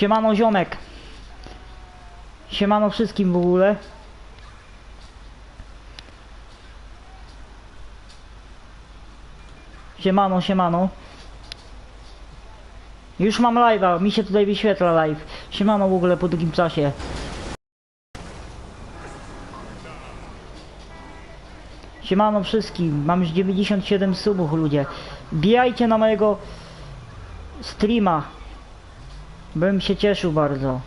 Siemano ziomek. Siemano wszystkim w ogóle. Siemano, siemano. Już mam live'a, mi się tutaj wyświetla live. Siemano w ogóle po długim czasie. Siemano wszystkim, mam już 97 subów ludzie. Bijajcie na mojego streama. Bym się cieszył bardzo.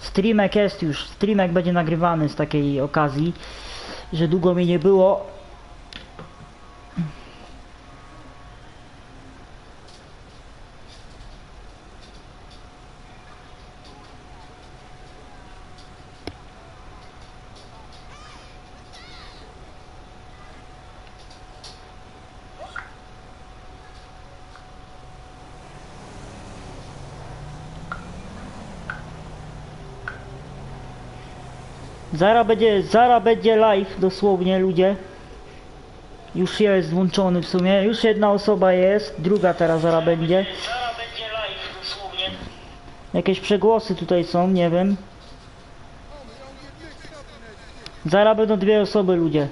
Streamek jest już, streamek będzie nagrywany z takiej okazji, że długo mi nie było. Zara będzie, zara będzie live dosłownie ludzie. Już jest włączony w sumie, już jedna osoba jest, druga teraz zara będzie. Jakieś przegłosy tutaj są, nie wiem. Zara będą dwie osoby ludzie.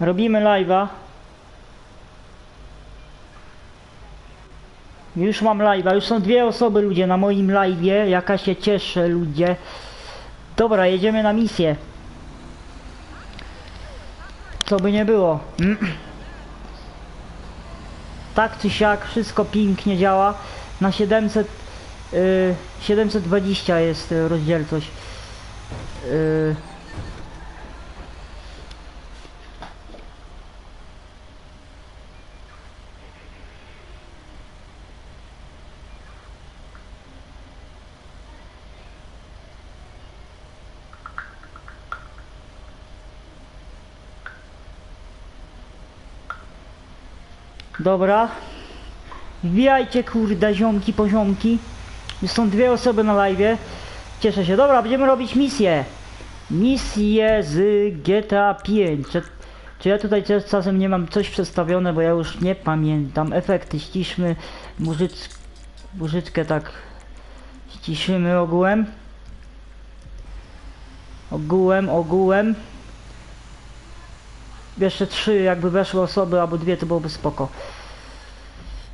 Robimy live'a. Już mam live'a, już są dwie osoby ludzie na moim live'ie, jaka się cieszę ludzie. Dobra, jedziemy na misję. Co by nie było. Tak czy siak, wszystko pięknie działa. Na 700, y, 720 jest y, rozdzielczość. Y, Dobra. Wbijajcie kurde ziomki poziomki. Są dwie osoby na live. Cieszę się. Dobra, będziemy robić misję. Misję z GTA 5. Czy, czy ja tutaj czasem nie mam coś przestawione, bo ja już nie pamiętam. Efekty ściszmy. Mużycz, mużyczkę tak ściszymy ogółem. Ogółem, ogółem. Jeszcze trzy jakby weszły osoby, albo dwie to byłoby spoko.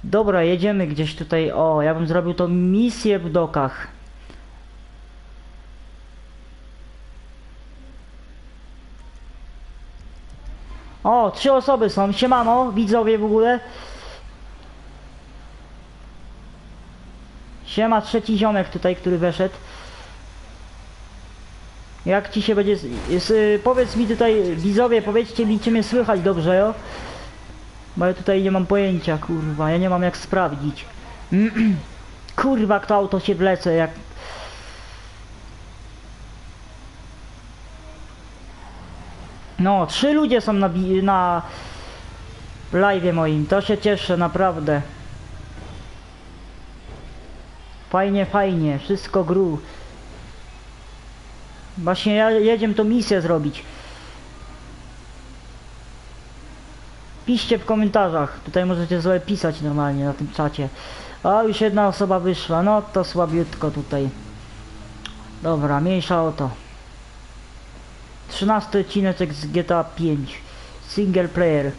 Dobra, jedziemy gdzieś tutaj. O, ja bym zrobił to misję w dokach. O, trzy osoby są. Siemano, widzowie w ogóle. Siema, trzeci ziomek tutaj, który weszedł. Jak ci się będzie... Y, powiedz mi tutaj, widzowie, powiedzcie mi, czy mnie słychać dobrze, jo? Bo ja tutaj nie mam pojęcia, kurwa, ja nie mam jak sprawdzić. kurwa, kto auto się wlecę, jak... No, trzy ludzie są na, na live moim, to się cieszę, naprawdę. Fajnie, fajnie, wszystko gru. Właśnie ja jedziemy tą misję zrobić. Piszcie w komentarzach. Tutaj możecie sobie pisać normalnie na tym czacie. A już jedna osoba wyszła. No to słabiutko tutaj. Dobra, mniejsza o to. 13 odcineczek z GTA 5. Single player.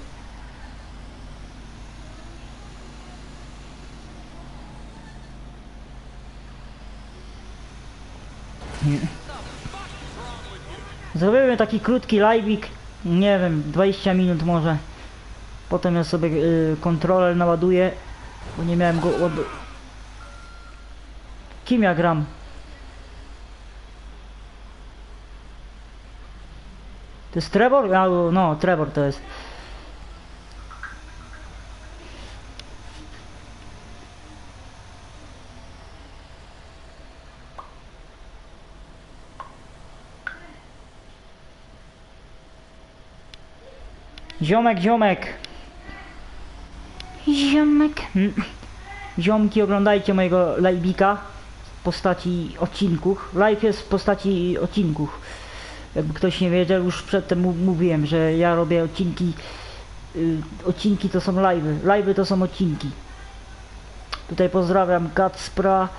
Zrobimy taki krótki live'ik, nie wiem, 20 minut może. Potem ja sobie y, kontroler naładuję, bo nie miałem go od... Kim ja gram? To jest Trevor? No, Trevor to jest. Ziomek, ziomek. Ziomek. Mm. Ziomki, oglądajcie mojego live'ika w postaci odcinków. Live jest w postaci odcinków. Jakby ktoś nie wiedział, już przedtem mówiłem, że ja robię odcinki. Y, odcinki to są live'y. Live'y to są odcinki. Tutaj pozdrawiam Kacpra,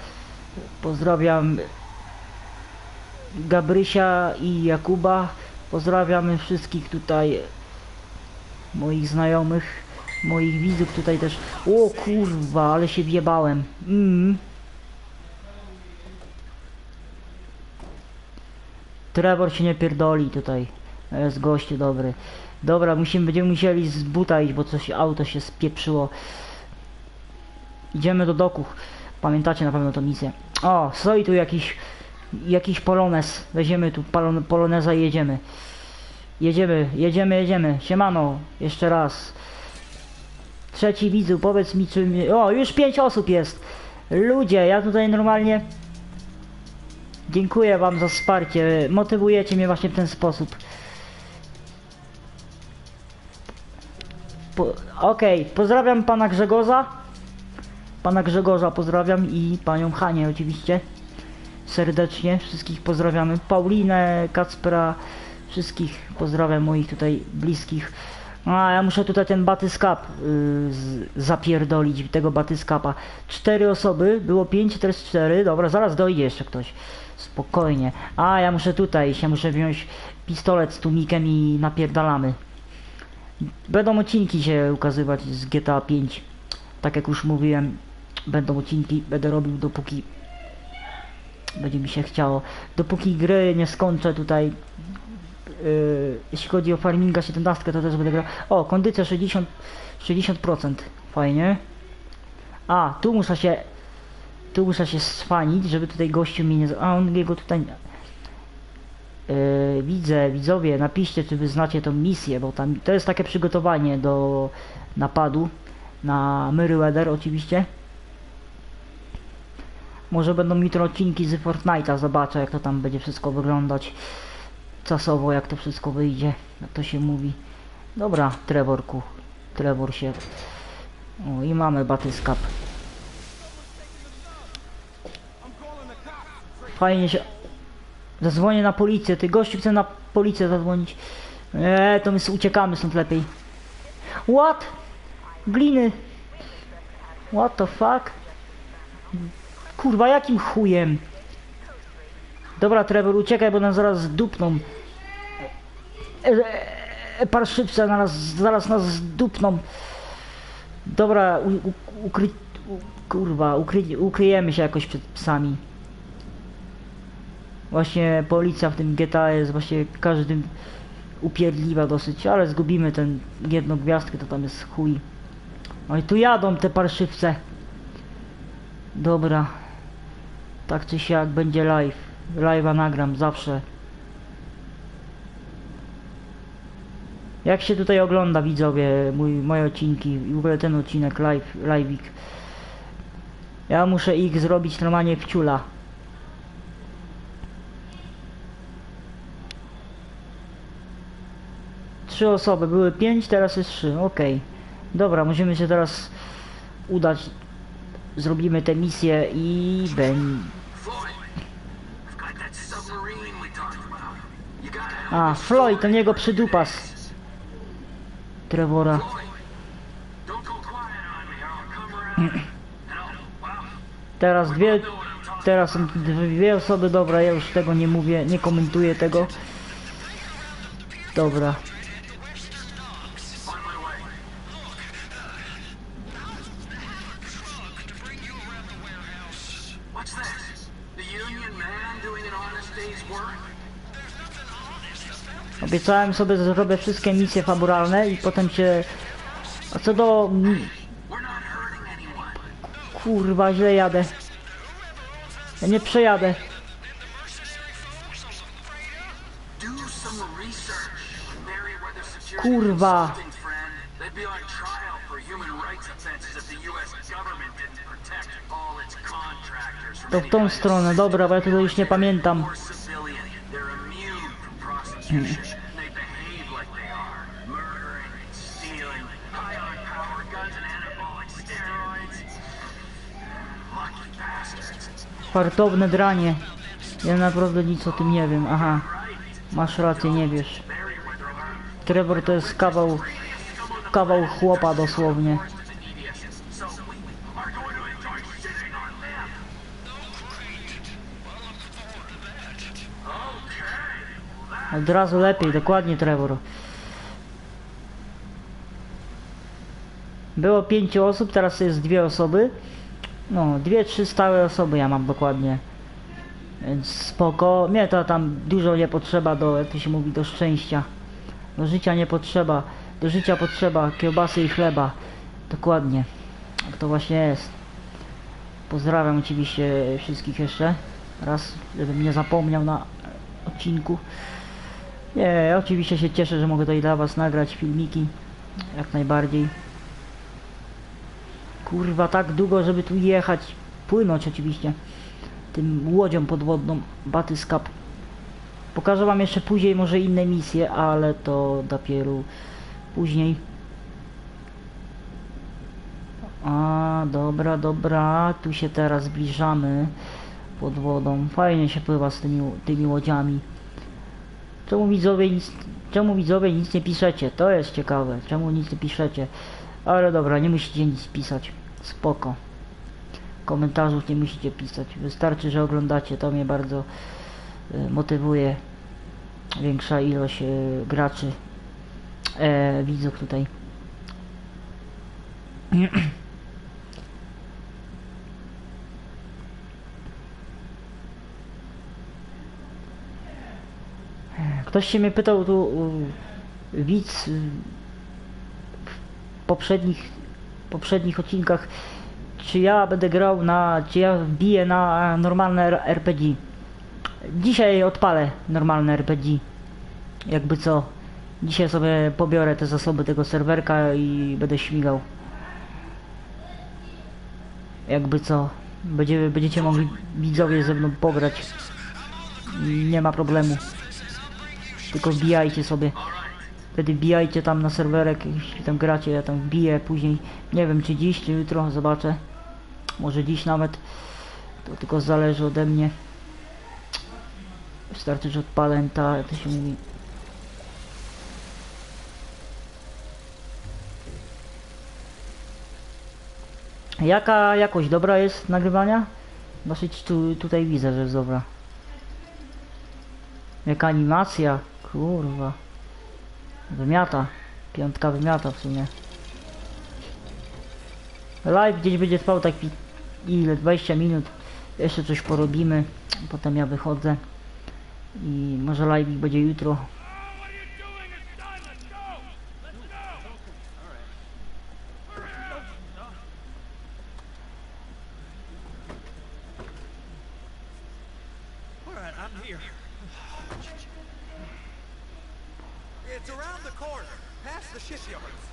pozdrawiam Gabrysia i Jakuba. Pozdrawiamy wszystkich tutaj moich znajomych, moich widzów tutaj też. O kurwa, ale się wjebałem. Mm. Trevor się nie pierdoli tutaj. Jest gościu dobry. Dobra, musimy, będziemy musieli z buta iść, bo coś auto się spieprzyło. Idziemy do doku. Pamiętacie na pewno tą misję. O, stoi tu jakiś jakiś polones. Weźmiemy tu polon, poloneza i jedziemy. Jedziemy, jedziemy, jedziemy. Siemano, jeszcze raz. Trzeci widzu, powiedz mi czy... mi- O, już pięć osób jest. Ludzie, ja tutaj normalnie... Dziękuję wam za wsparcie. Motywujecie mnie właśnie w ten sposób. Po, Okej, pozdrawiam pana Grzegorza. Pana Grzegorza pozdrawiam i panią Hanię oczywiście. Serdecznie wszystkich pozdrawiamy. Paulinę, Kacpra, wszystkich pozdrawiam moich tutaj bliskich. A ja muszę tutaj ten batyskap y, zapierdolić, tego batyskapa. Cztery osoby, było pięć, teraz cztery. Dobra, zaraz dojdzie jeszcze ktoś. Spokojnie. A ja muszę tutaj ja muszę wziąć pistolet z tłumikiem i napierdalamy. Będą odcinki się ukazywać z GTA 5. Tak jak już mówiłem, będą odcinki, będę robił dopóki będzie mi się chciało. Dopóki gry nie skończę tutaj, yy, jeśli chodzi o farminga 17, to też będę grał. O, kondycja 60, 60%, fajnie. A, tu muszę się, tu muszę się swanić, żeby tutaj gościu mnie nie... A, on jego tutaj... Yy, widzę, widzowie, napiszcie, czy wy znacie tą misję, bo tam to jest takie przygotowanie do napadu na Meriwether oczywiście. Może będą jutro odcinki z Fortnite'a, zobaczę jak to tam będzie wszystko wyglądać czasowo, jak to wszystko wyjdzie, to się mówi. Dobra, Trevorku, Trevor się... O, i mamy batyskap. Fajnie się... Zadzwonię na policję, ty gościu chce na policję zadzwonić. Eee, to my uciekamy stąd lepiej. What? Gliny. What the fuck? Kurwa, jakim chujem? Dobra, Trevor, uciekaj, bo nas zaraz zdupną. E, e, e, parszywce zaraz, zaraz nas zdupną. Dobra, u, u, ukry... U, kurwa, ukry, ukryjemy się jakoś przed psami. Właśnie policja w tym GTA jest właśnie każdym upierdliwa dosyć, ale zgubimy ten jedną gwiazdkę, to tam jest chuj. No i tu jadą te parszywce. Dobra. Tak czy siak będzie live. Live'a nagram zawsze. Jak się tutaj ogląda widzowie mój, moje odcinki i w ogóle ten odcinek live, live'ik. Ja muszę ich zrobić normalnie w ciula. Trzy osoby, były pięć, teraz jest trzy, okej. Dobra, musimy się teraz udać. Zrobimy tę misję i będzie. Floyd, I've got that submarine we talked about. You gotta help A, us Floyd, to find niego it. przydupas. Trevora. Floyd, don't go quiet on me or I'll come around. and I'll, well, Teraz dwie, teraz są dwie osoby, dobra, ja już tego nie mówię, nie komentuję tego. Dobra. work? Obiecałem sobie, że zrobię wszystkie misje fabularne i potem się... A co do... Kurwa, źle jadę. Ja nie przejadę. Kurwa. To w tą stronę, dobra, bo ja tego już nie pamiętam. or Fartowne dranie. Ja naprawdę nic o tym nie wiem, aha. Masz rację, nie wiesz. Trevor to jest kawał, kawał chłopa dosłownie. Od razu lepiej, dokładnie Trevor. Było pięciu osób, teraz jest dwie osoby. No, dwie, trzy stałe osoby ja mam dokładnie. Więc spoko. Mnie to tam dużo nie potrzeba do, jak to się mówi, do szczęścia. Do życia nie potrzeba. Do życia potrzeba kiełbasy i chleba. Dokładnie. Tak to właśnie jest. Pozdrawiam oczywiście wszystkich jeszcze. Raz, żebym nie zapomniał na odcinku. Nie, oczywiście się cieszę, że mogę tutaj dla was nagrać filmiki. Jak najbardziej. Kurwa, tak długo, żeby tu jechać. Płynąć oczywiście. Tym łodzią podwodną Batyskap. Pokażę wam jeszcze później może inne misje, ale to dopiero później. A, dobra, dobra. Tu się teraz zbliżamy pod wodą. Fajnie się pływa z tymi, tymi łodziami. Czemu widzowie nic, czemu widzowie nic nie piszecie? To jest ciekawe. Czemu nic nie piszecie? Ale dobra, nie musicie nic pisać. Spoko. Komentarzów nie musicie pisać. Wystarczy, że oglądacie. To mnie bardzo y, motywuje. Większa ilość y, graczy. E, widzów tutaj. Ktoś się mnie pytał tu widz poprzednich poprzednich odcinkach czy ja będę grał na czy ja wbiję na normalne R- RPG. Dzisiaj odpalę normalne RPG. Jakby co. Dzisiaj sobie pobiorę te zasoby tego serwerka i będę śmigał. Jakby co. Będzie, będziecie mogli widzowie ze mną pograć. Nie ma problemu. Tylko wbijajcie sobie. Wtedy wbijajcie tam na serwerek, jeśli tam gracie, ja tam wbiję później. Nie wiem czy dziś, czy jutro, zobaczę. Może dziś nawet. To tylko zależy ode mnie. Wystarczy, że odpalę ta, jak to się mówi. Jaka jakość dobra jest nagrywania? Dosyć tu, tutaj widzę, że jest dobra. Jaka animacja, kurwa. Wymiata. Piątka wymiata w sumie. Live gdzieś będzie trwał tak ile? 20 minut. Jeszcze coś porobimy. Potem ja wychodzę. I może live będzie jutro. I'm here. It's around the corner, past the shipyards.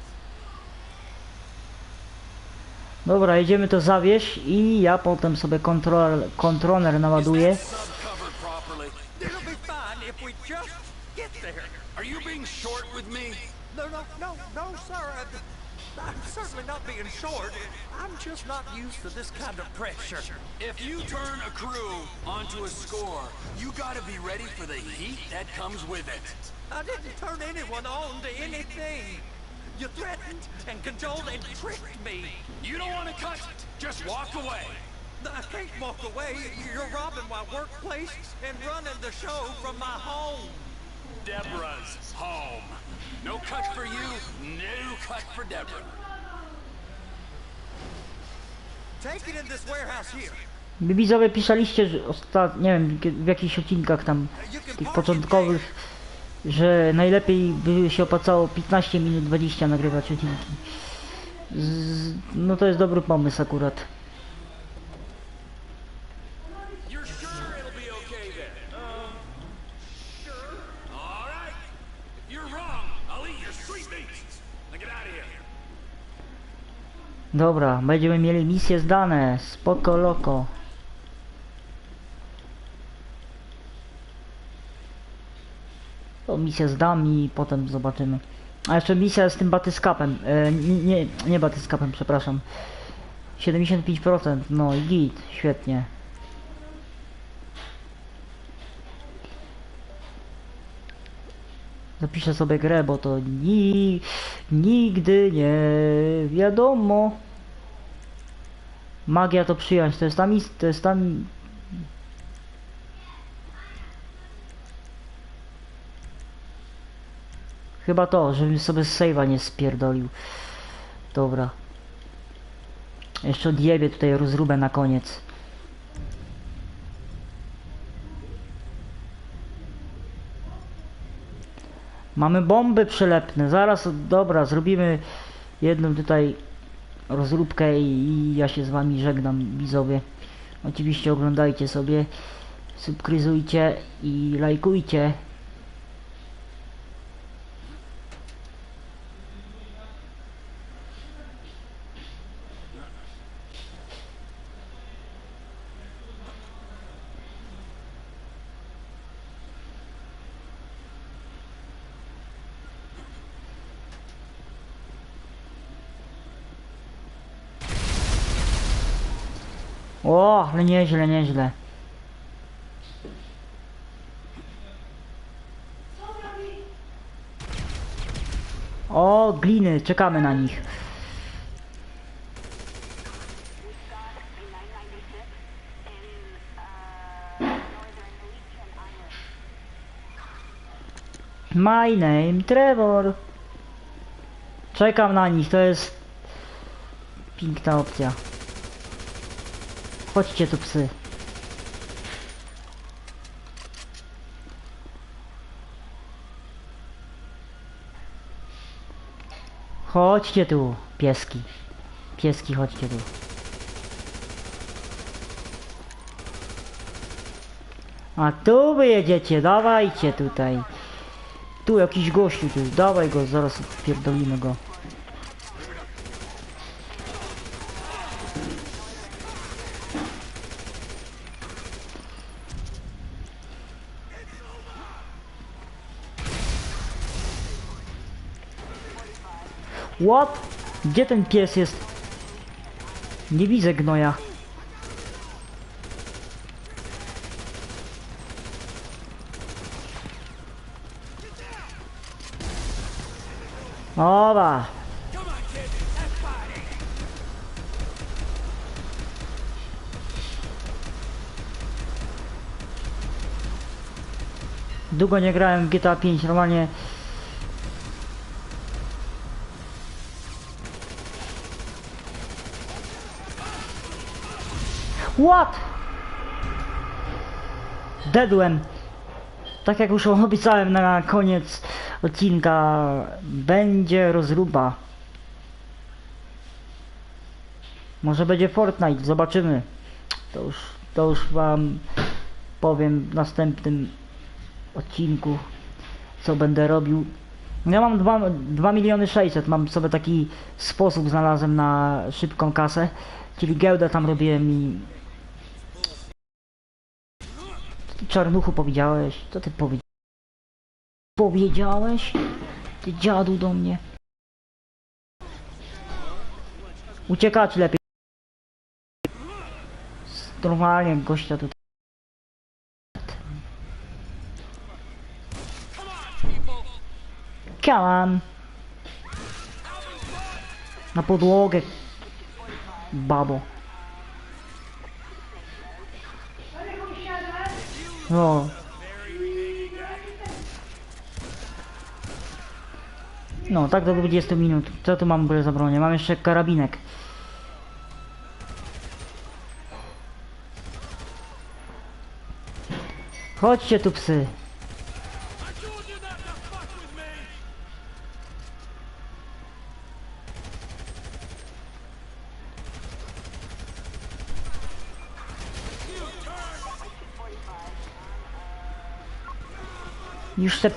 Dobra, jedziemy to zawieźć i ja potem sobie kontrol, kontroler naładuję. Sub covered properly. It'll be fine if we just get there. Are you being short with me? No, no, no, no, sir. I'm certainly not being short. I'm just not used to this kind of pressure. If you turn a crew onto a score, you gotta be ready for the heat that comes with it. I didn't turn anyone on to anything. You threatened and cajoled and tricked me. You don't wanna cut? Just walk away. I can't walk away. You're robbing my workplace and running the show from my home. Deborah's home. No cut for you, no cut for Deborah. Take it in this warehouse here. Widzowie pisaliście, że ostat... nie wiem, w jakichś odcinkach tam, tych początkowych, że najlepiej by się opłacało 15 minut 20 nagrywać odcinki. Z... No to jest dobry pomysł akurat. Here. Dobra, będziemy mieli misje zdane. Spoko loko. Misję zdam i potem zobaczymy. A jeszcze misja z tym batyskapem. E, nie, nie, batyskapem, przepraszam. 75%, no i git, świetnie. Zapiszę sobie grę, bo to ni nigdy nie wiadomo. Magia to przyjąć, to jest tam to jest tam... Chyba to, żebym sobie save'a nie spierdolił. Dobra. Jeszcze odjebię tutaj rozróbę na koniec. Mamy bomby przylepne. Zaraz, dobra, zrobimy jedną tutaj rozróbkę i, i ja się z wami żegnam, widzowie. Oczywiście oglądajcie sobie, subskryzujcie i lajkujcie. O, ale nieźle, nieźle. O, gliny, czekamy na nich. My name Trevor. Czekam na nich, to jest piękna opcja. Chodźcie tu psy. Chodźcie tu, pieski. Pieski, chodźcie tu. A tu wy jedziecie, dawajcie tutaj. Tu jakiś gościu, tu, dawaj go, zaraz pierdolimy go. What? Gdzie ten pies jest? Nie widzę gnoja. Oba. Długo nie grałem w GTA 5, normalnie What? Dedłem. Tak jak już obiecałem na koniec odcinka, będzie rozruba. Może będzie Fortnite, zobaczymy. To już, to już wam powiem w następnym odcinku, co będę robił. Ja mam 2, 2 miliony 600, mam sobie taki sposób znalazłem na szybką kasę, czyli giełdę tam robiłem i co ty czarnuchu powiedziałeś? Co ty powie... powiedziałeś? Ty dziadu do mnie. Uciekać lepiej. Normalnie gościa tutaj. Come. Na podłogę. Babo. No. No, tak do 20 minut. Co tu mam za bronię? Mam jeszcze karabinek. Chodźcie tu psy. I told you not to fuck with me! Już te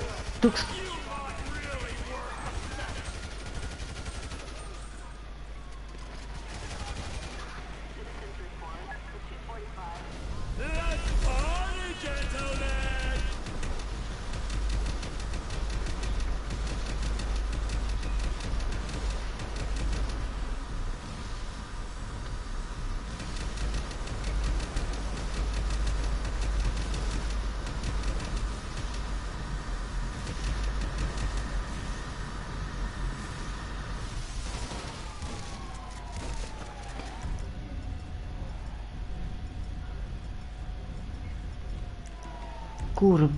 Kur...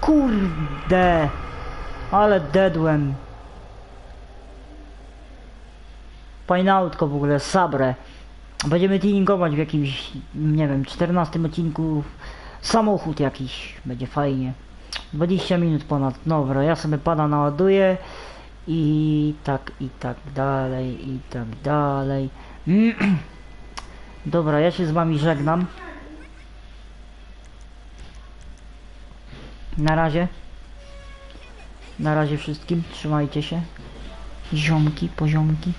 Kurde! Ale dedłem. Fajne autko w ogóle, Sabre. Będziemy tuningować w jakimś, nie wiem, 14 odcinku samochód jakiś. Będzie fajnie. 20 minut ponad. Dobra, ja sobie pada naładuję. I tak, i tak dalej, i tak dalej. Dobra, ja się z wami żegnam. Na razie. Na razie wszystkim. Trzymajcie się. Ziomki, poziomki.